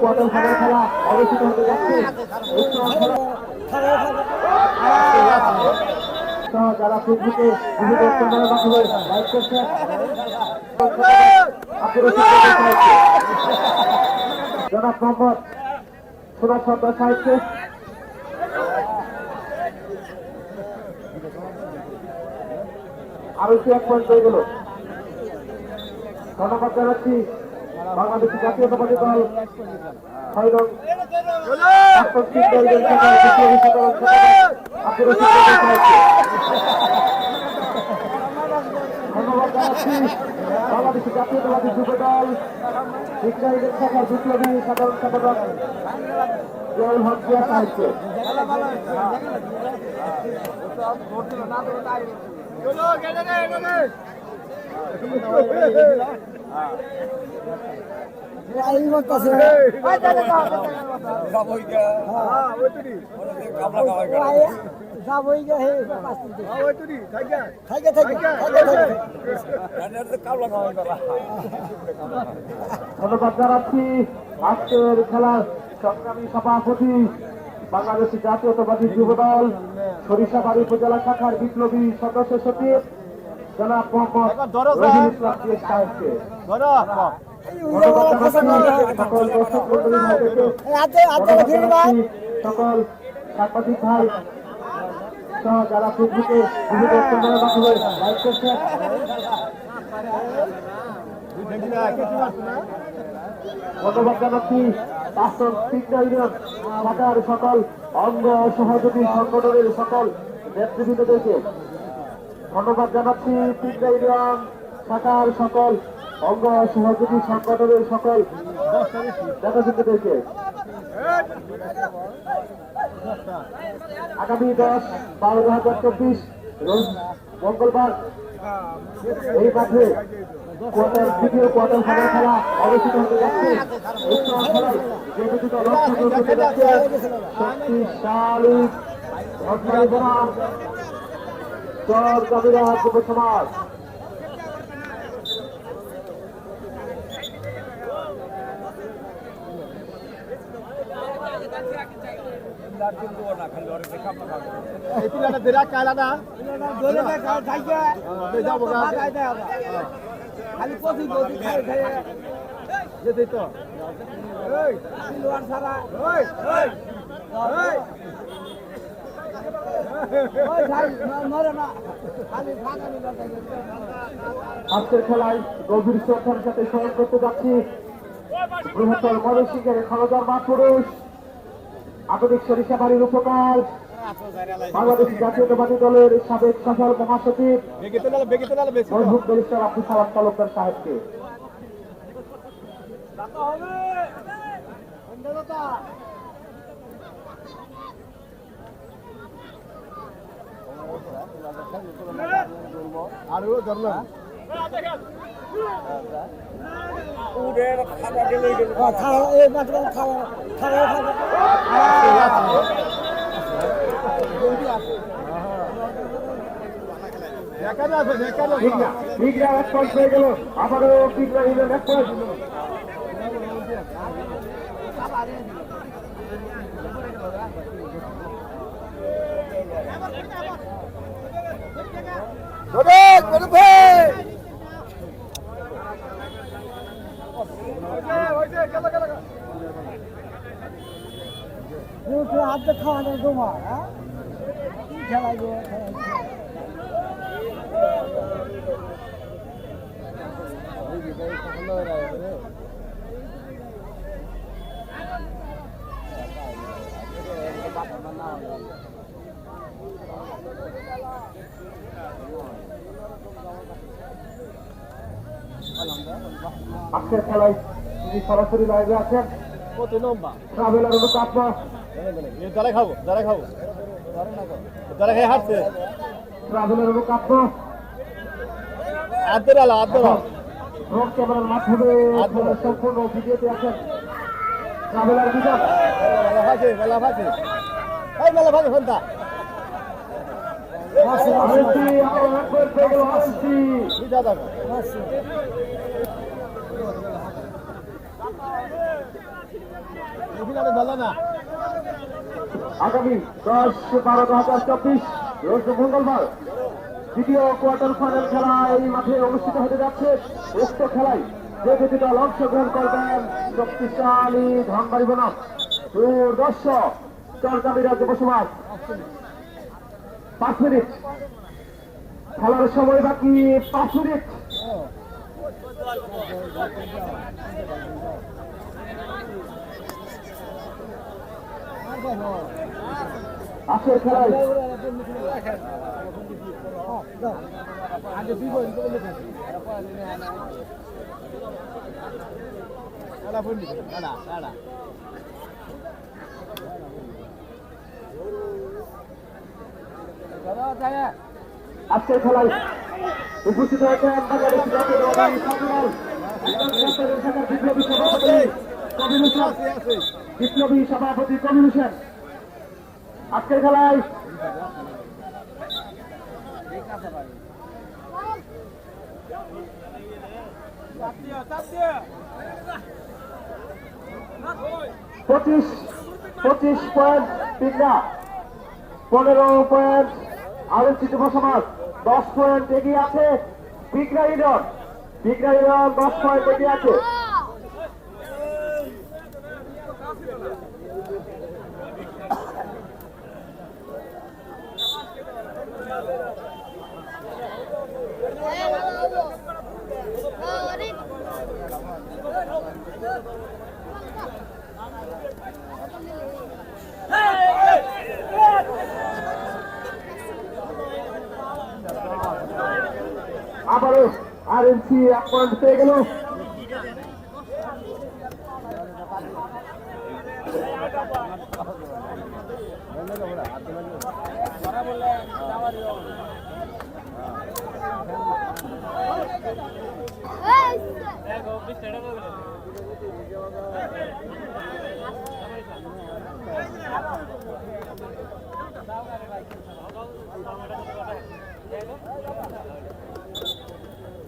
Quarter final খেলা অনুষ্ঠিত হতে যাচ্ছে। যারা ফেসবুকে লাইক করছেন সাহেবকে। আরও এক পয়েন্ট হয়ে গেল। ধন্যবাদ জানাচ্ছি। বাংলাদেশ জাতীয়তাবাদী দল। ধন্যবাদ জানাচ্ছি বাংলাদেশ জাতীয়তাবাদী যুব দল, ইসরায়েলের শাখার বিপ্লবী সাধারণ সম্পাদক জয়ুল আজকের খেলার সংগ্রামী সভাপতি বাংলাদেশ জাতীয়তাবাদী যুব দল সরিষাবাড়ি উপজেলা শাখার বিপ্লবী সদস্য সচিব জনাব মোহাম্মদ রহিম ইসলাম জিয়া সাহেবকে ধন্যবাদ জানাচ্ছি সকল দর্শক মন্ডলী ভাইদেরকে হাতে হাতে ধন্যবাদ ফিরবা জানাচ্ছি সকল সাংবাদিক ভাই সহ যারা ফেসবুকে বিভিন্ন চ্যানেলের মাধ্যমে লাইক করছেন ধন্যবাদ জানাচ্ছি প্রাক্তন তিনটা ইউনিয়ন সকল অঙ্গ সহযোগী সংগঠনের সকল নেতৃবৃন্দদেরকে ধন্যবাদ জানাচ্ছি তিনটা ইউনিয়ন, শাখার সকল অঙ্গ সহযোগী সংগঠনের সকল নেতৃবৃন্দদেরকে আগামী দশ বারো দু হাজার চব্বিশ মঙ্গলবার এই মাঠে কোয়ার্টার দ্বিতীয় কোয়ার্টার ফাইনাল খেলা অনুষ্ঠিত হতে যাচ্ছে। উত্তর খেলায় যে দুটি দল অংশগ্রহণ করতে যাচ্ছে, শক্তিশালী চর কবিরা যুব সমাজ খালি পথি গতি খাই খাই যেতে তো এই সারা ওই ওই ওই ওই ভাই মরে না খালি ফাঁকা নিবা আজকের খেলায় গভীর শ্রদ্ধার সাথে স্মরণ করতে যাচ্ছি। বৃহত্তর ময়মনসিংহের খনজার মা পুরুষ, আধুনিক সরিষাবাড়ির উপকার। বাংলাদেশ জাতীয়তাবাদী দলের সাবেক সফল মহাসচিব আব্দুল সালাম তালুকদার সাহেবকে আরও ধরলাম খাওয়া এই মাত্র খাওয়া খাওয়া খাওয়া বিগড়া বিগড়া এক পয়েন্ট হয়ে গেল আবারও বিগড়া নিলেন এক পয়েন্ট হাতে খাওয়া যায় তোমার খেলা গিয়ে খেলা আজকের খেলায় তিনি সরাসরি লাইভে আছেন। ট্রাভেলার হলো কাপা দাঁড়া খাব দাঁড়া খাব। দাঁড়া খাই হাঁটছে। ট্রাভেলার হলো কাপা আদ্দের আলো আদ্দের রোড ক্যামেরার মাধ্যমে সম্পূর্ণ ভিডিওতে আছেন ট্রাভেলার বিভাগ। মেলা ফাঁসে মেলা ফাঁসে এই মেলা ফাঁসে ফোনটা। আরেকটি আরও এক পয়েন্ট হয়ে গেল আরেকটি বুঝা যাবে আগামী দশ বারো দু হাজার চব্বিশ, রোজ মঙ্গলবার দ্বিতীয় কোয়ার্টার ফাইনাল খেলা এই মাঠে অনুষ্ঠিত হতে যাচ্ছে। উক্ত খেলায় যে দুটি দল অংশগ্রহণ করবেন, শক্তিশালী ধনবাড়ি বনাম, দুর্দর্শ চরকামিরা যুব সমাজ। পাঁচ মিনিট। খেলার সময় বাকি, পাঁচ মিনিট। আজকের খেলায় আজকের খেলায় উপস্থিত শাখার বিপ্লবী সভাপতি বিপ্লবী সভাপতি হোসেন আজকের খেলায় পঁচিশ পঁচিশ পয়েন্ট পিগনা পনেরো পয়েন্ট আলোচিত সমাজ দশ পয়েন্ট এগিয়ে আছে পিগনা ইউনিয়ন পিগনা ইউনিয়ন দশ পয়েন্ট এগিয়ে আছে। আবারও আর এনসি এক পয়েন্ট পেয়ে গেল।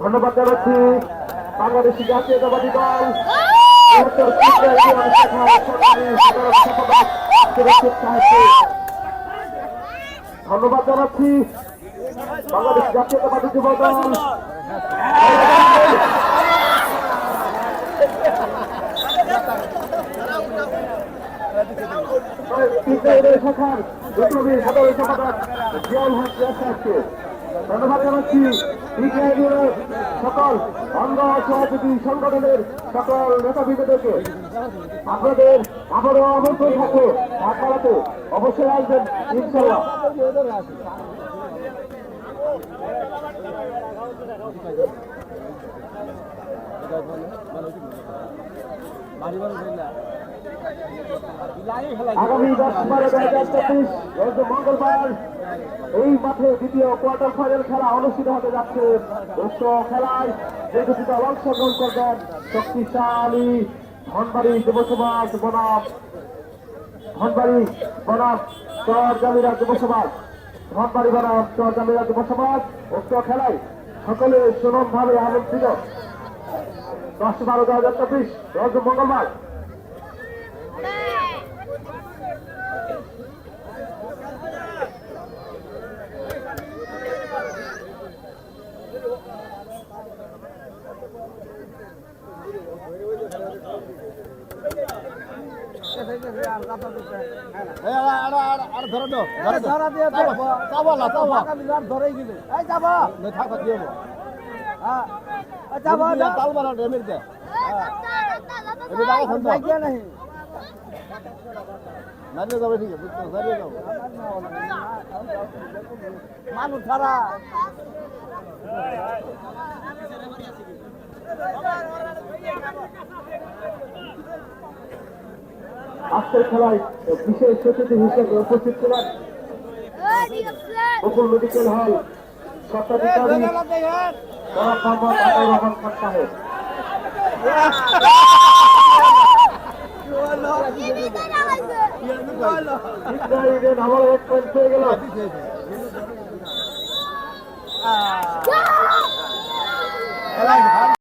ধন্যবাদ জানাচ্ছি বাংলাদেশি জাতীয়তাবাদী দল। ধন্যবাদ জানাচ্ছি বাংলাদেশ জাতীয়তাবাদী যুব দল। শাখার বিপ্লবী সাধারণ সম্পাদক জিয়াউল হক সাহেবকে ধন্যবাদ জানাচ্ছি সকল অঙ্গ সভাপতি সংগঠনের সকল নেতাবৃন্দদেরকে আপনাদের আবারও আমন্ত্রণ থাকবে ঢাকাতে অবশ্যই আসবেন ইনশাল্লাহ আগামী দশ বারো দুই হাজার চব্বিশ মঙ্গলবার এই মাঠে দ্বিতীয় কোয়ার্টার ফাইনাল খেলা অনুষ্ঠিত হতে যাচ্ছে। উক্ত খেলায় যে দুটি অংশগ্রহণ করবেন শক্তিশালী ধনবাড়ি যুব বনাম। ধনবাড়ি বনাম চর জামিরা যুব সমাজ। ধনবাড়ি বনাম চর জামিরা যুব সমাজ। উক্ত খেলায় সকলে সুনাম ভাবে আমন্ত্রিত দশ বারো দুই হাজার চব্বিশ রোজ মঙ্গলবার। ধরে গেলে এই যাবা হ্যাঁ। আচ্ছা, আচ্ছা, আচ্ছা। হ্যাঁ। মানুষ ছাড়া। আজকের খেলায় বিশেষ অতিথি হিসেবে উপস্থিত ছিলেন। গোকুল মেডিকেল হল সত্তাধিকারী সাহেব ইসরায়েলের আমার এক পয়েন্ট গেল!